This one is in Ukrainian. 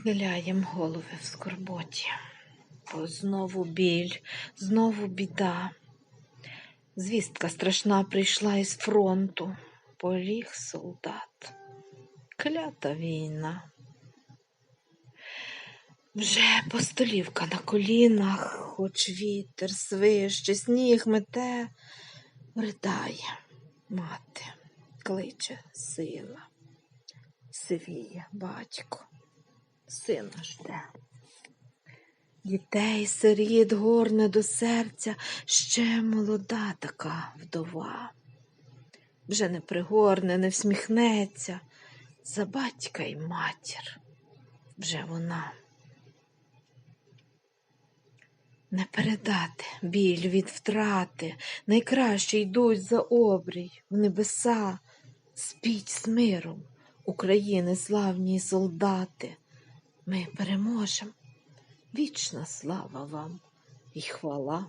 Схиляєм голови в скорботі, бо знову біль, знову біда. Звістка страшна прийшла із фронту, поліг солдат. Клята війна. Вже постолівка на колінах, хоч вітер свище, сніг мете, ридає мати, кличе сила, сивіє батько, сина жде. Дітей сиріт горне до серця, ще молода така вдова. Вже не пригорне, не всміхнеться за батька й матір. Вже вона. Не передати біль від втрати, найкраще йдуть за обрій в небеса. Спіть з миром, України славні солдати. Ми переможемо. Вічна слава вам і хвала.